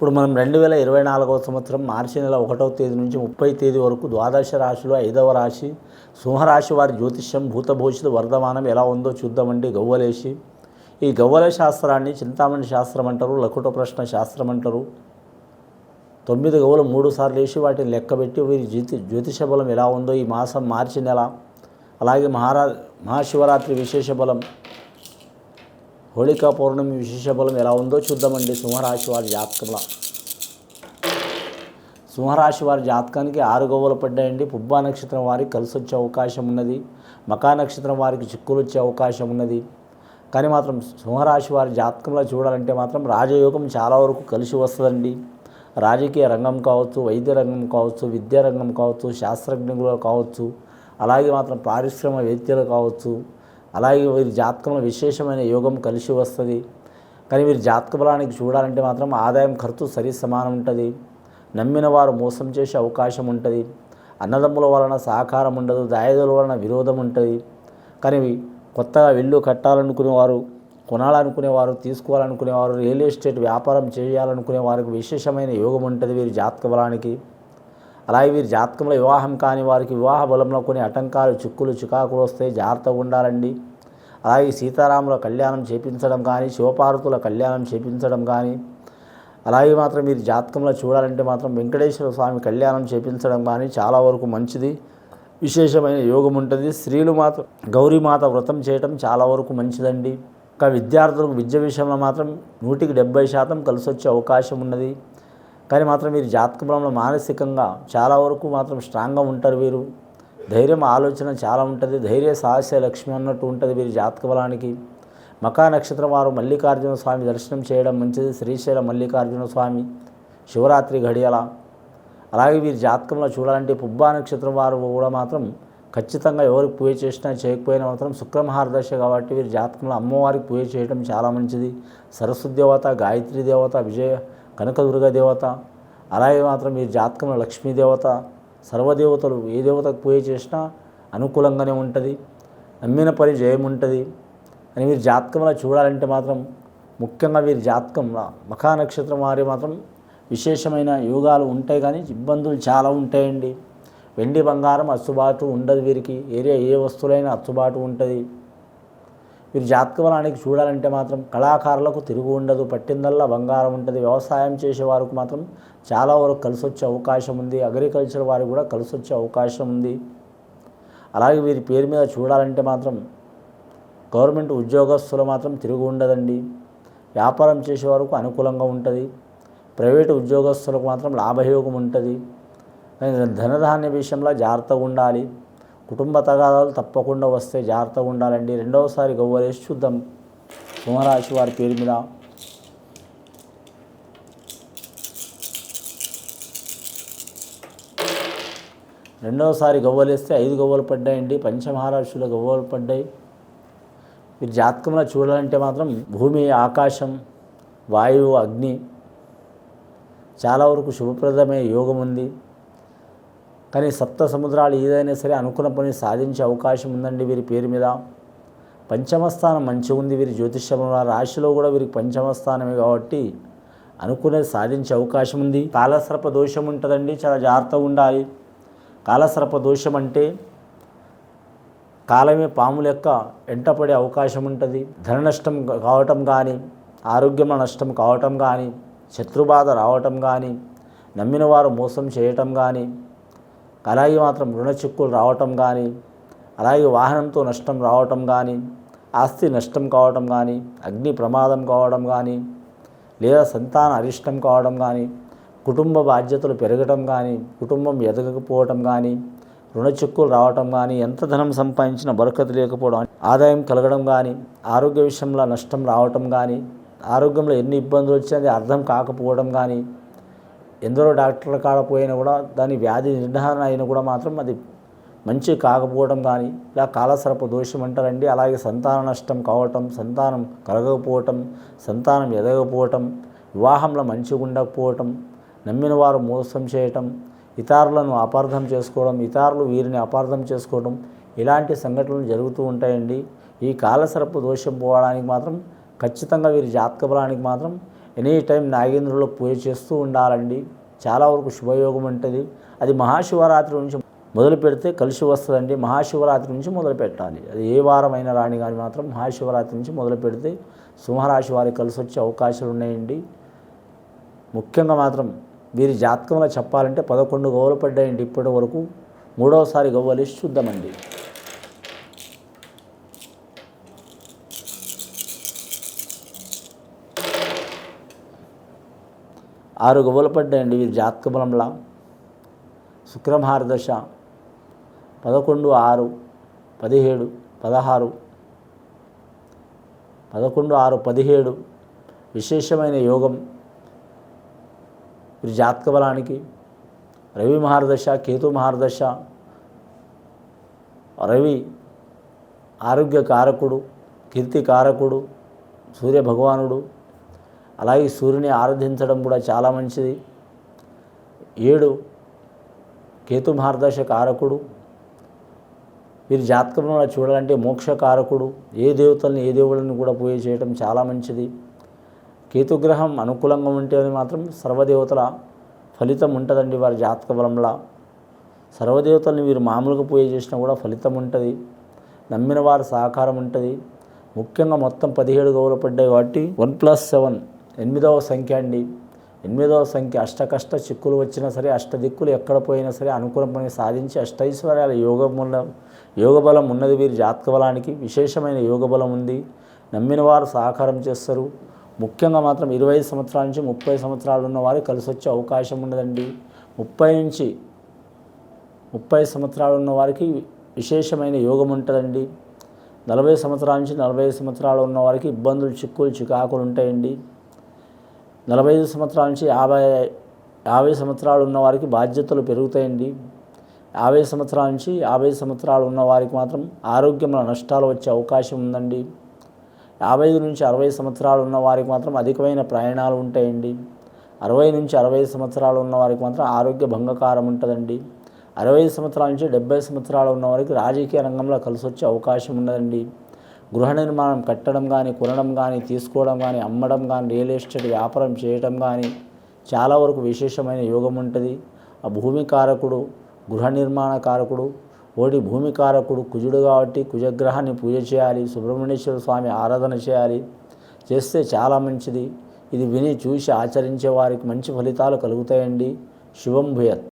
ఇప్పుడు మనం రెండు వేల ఇరవై నాలుగవ సంవత్సరం మార్చి నెల ఒకటవ తేదీ నుంచి ముప్పై తేదీ వరకు ద్వాదశ రాశిలో ఐదవ రాశి సింహరాశి వారి జ్యోతిష్యం భూతభూషిత వర్ధమానం ఎలా ఉందో చూద్దామండి గవ్వలేసి ఈ గవ్వల శాస్త్రాన్ని చింతామణి శాస్త్రం అంటారు లకుట ప్రశ్న శాస్త్రం అంటారు. తొమ్మిది గవ్వలు మూడు సార్లు వేసి వాటిని లెక్కబెట్టి వీరి జ్యోతి జ్యోతిష బలం ఎలా ఉందో ఈ మాసం మార్చి నెల అలాగే మహారా మహాశివరాత్రి విశేష బలం హోళికా పౌర్ణమి విశేష బలం ఎలా ఉందో చూద్దామండి. సింహరాశి వారి జాతకంలో. సింహరాశి వారి జాతకానికి ఆరు గవ్వలు పడ్డాయండి. పుబ్బా నక్షత్రం వారికి కలిసి వచ్చే అవకాశం ఉన్నది. మకా నక్షత్రం వారికి చిక్కులు వచ్చే అవకాశం ఉన్నది. కానీ మాత్రం సింహరాశి వారి జాతకంలో చూడాలంటే మాత్రం రాజయోగం చాలా వరకు కలిసి వస్తుందండి. రాజకీయ రంగం కావచ్చు వైద్య రంగం కావచ్చు విద్యా రంగం కావచ్చు శాస్త్రజ్ఞులు కావచ్చు అలాగే మాత్రం పారిశ్రామికవేత్తలు కావచ్చు అలాగే వీరి జాతకంలో విశేషమైన యోగం కలిసి వస్తుంది. కానీ వీరి జాతక బలానికి చూడాలంటే మాత్రం ఆదాయం ఖర్చు సరి సమానం ఉంటుంది. నమ్మిన వారు మోసం చేసే అవకాశం ఉంటుంది. అన్నదమ్ముల వలన సహకారం ఉండదు దాయదుల వలన విరోధం ఉంటుంది. కానీ కొత్తగా ఇల్లు కట్టాలనుకునేవారు కొనాలనుకునేవారు తీసుకోవాలనుకునేవారు రియల్ ఎస్టేట్ వ్యాపారం చేయాలనుకునే వారికి విశేషమైన యోగం ఉంటుంది వీరి జాతక బలానికి. అలాగే వీరి జాతకంలో వివాహం కాని వారికి వివాహ బలంలో కొన్ని ఆటంకాలు చిక్కులు చికాకులు వస్తాయి జాగ్రత్తగా ఉండాలండి. అలాగే సీతారాముల కళ్యాణం చేపించడం కానీ శివపార్వతుల కళ్యాణం చేపించడం కానీ అలాగే మాత్రం మీరు జాతకంలో చూడాలంటే మాత్రం వెంకటేశ్వర స్వామి కళ్యాణం చేపించడం కానీ చాలా వరకు మంచిది. విశేషమైన యోగం ఉంటుంది. స్త్రీలు మాత్రం గౌరీమాత వ్రతం చేయటం చాలా వరకు మంచిదండి. ఇంకా విద్యార్థులకు విద్య విషయంలో మాత్రం నూటికి డెబ్బై శాతం కలిసి వచ్చే అవకాశం ఉన్నది. కానీ మాత్రం వీరి జాతక బలంలో మానసికంగా చాలా వరకు మాత్రం స్ట్రాంగ్గా ఉంటారు వీరు ధైర్యం ఆలోచన చాలా ఉంటుంది. ధైర్య సాహస్య లక్ష్మి అన్నట్టు ఉంటుంది వీరి జాతక బలానికి. మకా నక్షత్రం వారు మల్లికార్జున స్వామి దర్శనం చేయడం మంచిది. శ్రీశైల మల్లికార్జున స్వామి శివరాత్రి ఘడియల. అలాగే వీరి జాతకంలో చూడాలంటే పుబ్బా నక్షత్రం వారు కూడా మాత్రం ఖచ్చితంగా ఎవరికి పూజ చేసినా చేయకపోయినా మాత్రం శుక్రమహారదశ కాబట్టి వీరి జాతకంలో అమ్మవారికి పూజ చేయడం చాలా మంచిది. సరస్వతి దేవత గాయత్రి దేవత విజయ కనకదుర్గ దేవత అలాగే మాత్రం వీరి జాతకంలో లక్ష్మీ దేవత సర్వదేవతలు ఏ దేవతకు పూజ చేసినా అనుకూలంగానే ఉంటుంది నమ్మిన పని జయం ఉంటుంది. అని వీరి జాతకంలో చూడాలంటే మాత్రం ముఖ్యంగా వీరి జాతకంలో మఖా నక్షత్రం వారి మాత్రం విశేషమైన యోగాలు ఉంటాయి కానీ ఇబ్బందులు చాలా ఉంటాయండి. వెండి బంగారం అచ్చుబాటు ఉండదు వీరికి ఏరియా ఏ వస్తువులైనా అచ్చుబాటు ఉంటుంది. వీరి జాతకబలానికి చూడాలంటే మాత్రం కళాకారులకు తిరుగు ఉండదు పట్టిందల్లా బంగారం ఉంటుంది. వ్యవసాయం చేసే వారికి మాత్రం చాలా వరకు కలిసి వచ్చే అవకాశం ఉంది. అగ్రికల్చర్ వారికి కూడా కలిసి వచ్చే అవకాశం ఉంది. అలాగే వీరి పేరు మీద చూడాలంటే మాత్రం గవర్నమెంట్ ఉద్యోగస్తులు మాత్రం తిరుగు ఉండదండి. వ్యాపారం చేసే వరకు అనుకూలంగా ఉంటుంది. ప్రైవేటు ఉద్యోగస్తులకు మాత్రం లాభయోగం ఉంటుంది. ధనధాన్య విషయంలో జాగ్రత్తగా ఉండాలి. కుటుంబ తగాదాలు తప్పకుండా వస్తే జాగ్రత్తగా ఉండాలండి. రెండవసారి గవ్వలేసి చూద్దాం. సింహరాశి వారి పేరు మీద. రెండవసారి గవ్వలేస్తే ఐదు గవ్వలు పడ్డాయండి. పంచమహారాశిలో గవ్వలు పడ్డాయి. మీరు జాతకంలో చూడాలంటే మాత్రం భూమి ఆకాశం వాయువు అగ్ని చాలా వరకు శుభప్రదమైన యోగం ఉంది. కానీ సప్త సముద్రాలు ఏదైనా సరే అనుకున్న పని సాధించే అవకాశం ఉందండి వీరి పేరు మీద. పంచమస్థానం మంచి మంచిగా ఉంది వీరి జ్యోతిష్యంలో రాశిలో కూడా వీరికి పంచమస్థానమే కాబట్టి అనుకునేది సాధించే అవకాశం ఉంది. కాలసర్ప దోషం ఉంటుందండి చాలా జాగ్రత్తగా ఉండాలి. కాలసర్ప దోషం అంటే కాలమే పాము లెక్క ఎంటపడే అవకాశం ఉంటుంది. ధన నష్టం కావటం కానీ ఆరోగ్యం నష్టం కావటం కానీ శత్రుబాధ రావటం కానీ నమ్మిన వారు మోసం చేయటం కానీ అలాగే మాత్రం రుణ చిక్కులు రావటం కానీ అలాగే వాహనంతో నష్టం రావటం కానీ ఆస్తి నష్టం కావటం కానీ అగ్ని ప్రమాదం కావడం కానీ లేదా సంతాన అరిష్టం కావడం కానీ కుటుంబ బాధ్యతలు పెరగటం కానీ కుటుంబం ఎదగకపోవటం కానీ రుణ చిక్కులు రావటం కానీ ఎంత ధనం సంపాదించినా బరకత లేకపోవడం ఆదాయం కలగడం కానీ ఆరోగ్య విషయంలో నష్టం రావటం కానీ ఆరోగ్యంలో ఎన్ని ఇబ్బందులు వచ్చినా అర్థం కాకపోవడం కానీ ఎందరో డాక్టర్ల కాడ పోయినా కూడా దాని వ్యాధి నిర్ధారణ అయినా కూడా మాత్రం అది మంచి కాకపోవడం కానీ ఇలా కాలసర్ప దోషం అంటారండి. అలాగే సంతాన నష్టం కావటం సంతానం కలగకపోవటం సంతానం ఎదగకపోవటం వివాహంలో మంచిగా ఉండకపోవటం నమ్మిన వారు మోసం చేయటం ఇతరులను అపార్థం చేసుకోవడం ఇతరులు వీరిని అపార్థం చేసుకోవడం ఇలాంటి సంఘటనలు జరుగుతూ ఉంటాయండి. ఈ కాలసర్ప దోషం పోవడానికి మాత్రం ఖచ్చితంగా వీరి జాతక బలానికి మాత్రం ఎనీ టైం నాగేంద్రులో పూజ చేస్తూ ఉండాలండి. చాలా వరకు శుభయోగం ఉంటుంది. అది మహాశివరాత్రి నుంచి మొదలు పెడితే కలిసి వస్తుందండి. మహాశివరాత్రి నుంచి మొదలు పెట్టాలి. అది ఏ వారమైన రాణి కానీ మాత్రం మహాశివరాత్రి నుంచి మొదలు పెడితే సింహరాశి వారికి కలిసి వచ్చే అవకాశాలు ఉన్నాయండి. ముఖ్యంగా మాత్రం వీరి జాతకంలో చెప్పాలంటే పదకొండు గవ్వలు పడ్డాయండి. ఇప్పటి వరకు మూడవసారి గవ్వలు చూద్దామండి. ఆరు గవ్వలు పడ్డాయండి వీరి జాతక బలంలా. శుక్రమహారదశ పదకొండు ఆరు పదిహేడు పదహారు పదకొండు ఆరు పదిహేడు విశేషమైన యోగం. వీరి జాతక బలానికి రవి మహారదశ కేతు మహారదశ రవి ఆరోగ్య కారకుడు కీర్తి కారకుడు సూర్య భగవానుడు అలాగే సూర్యుని ఆరాధించడం కూడా చాలా మంచిది. ఏడు కేతు మహార్దశ కారకుడు. వీరి జాతకంలో చూడాలంటే మోక్షకారకుడు ఏ దేవతల్ని ఏ దేవుళ్ళని కూడా పూజ చేయడం చాలా మంచిది. కేతుగ్రహం అనుకూలంగా ఉంటే అని మాత్రం సర్వదేవతల ఫలితం ఉంటుందండి వారి జాతక బలంలా. సర్వదేవతల్ని వీరు మామూలుగా పూజ చేసినా కూడా ఫలితం ఉంటుంది. నమ్మిన వారి సహకారం ఉంటుంది. ముఖ్యంగా మొత్తం పదిహేడు గౌరవ పడ్డాయి కాబట్టి వన్ ప్లస్ సెవెన్. ఎనిమిదవ సంఖ్య అండి. ఎనిమిదవ సంఖ్య అష్టకష్ట చిక్కులు వచ్చినా సరే అష్టదిక్కులు ఎక్కడ పోయినా సరే అనుకూలమైన సాధించి అష్టైశ్వర్యాల యోగ యోగబలం ఉన్నది వీరి జాతక బలానికి విశేషమైన యోగబలం ఉంది. నమ్మిన వారు సహకారం చేస్తారు. ముఖ్యంగా మాత్రం ఇరవై సంవత్సరాల నుంచి ముప్పై సంవత్సరాలు ఉన్న వారు కలిసి వచ్చే అవకాశం ఉండదండి ముప్పై నుంచి ముప్పై సంవత్సరాలు ఉన్న వారికి విశేషమైన యోగం ఉంటుందండి. నలభై సంవత్సరాల నుంచి నలభై సంవత్సరాలు ఉన్న వారికి ఇబ్బందులు చిక్కులు చికాకులు ఉంటాయండి. నలభై ఐదు సంవత్సరాల నుంచి యాభై యాభై సంవత్సరాలు ఉన్న వారికి బాధ్యతలు పెరుగుతాయండి. యాభై సంవత్సరాల నుంచి యాభై సంవత్సరాలు ఉన్న వారికి మాత్రం ఆరోగ్యంలో నష్టాలు వచ్చే అవకాశం ఉందండి. యాభై ఐదు నుంచి అరవై సంవత్సరాలు ఉన్న వారికి మాత్రం అధికమైన ప్రయాణాలు ఉంటాయండి. అరవై నుంచి అరవై సంవత్సరాలు ఉన్న వారికి మాత్రం ఆరోగ్య భంగకారం ఉంటుందండి. అరవై సంవత్సరాల నుంచి డెబ్బై సంవత్సరాలు ఉన్న వారికి రాజకీయ రంగంలో కలిసి వచ్చే అవకాశం ఉన్నదండి. గృహ నిర్మాణం కట్టడం కానీ కొనడం కానీ తీసుకోవడం కానీ అమ్మడం కానీ రియల్ ఎస్టేట్ వ్యాపారం చేయడం కానీ చాలా వరకు విశేషమైన యోగం ఉంటుంది. ఆ భూమి కారకుడు గృహ నిర్మాణ కారకుడు ఓటి భూమి కారకుడు కుజుడు కాబట్టి కుజగ్రహాన్ని పూజ చేయాలి సుబ్రహ్మణ్యేశ్వర స్వామి ఆరాధన చేయాలి. చేస్తే చాలా మంచిది. ఇది విని చూసి ఆచరించే వారికి మంచి ఫలితాలు కలుగుతాయండి. శుభం భూయత్.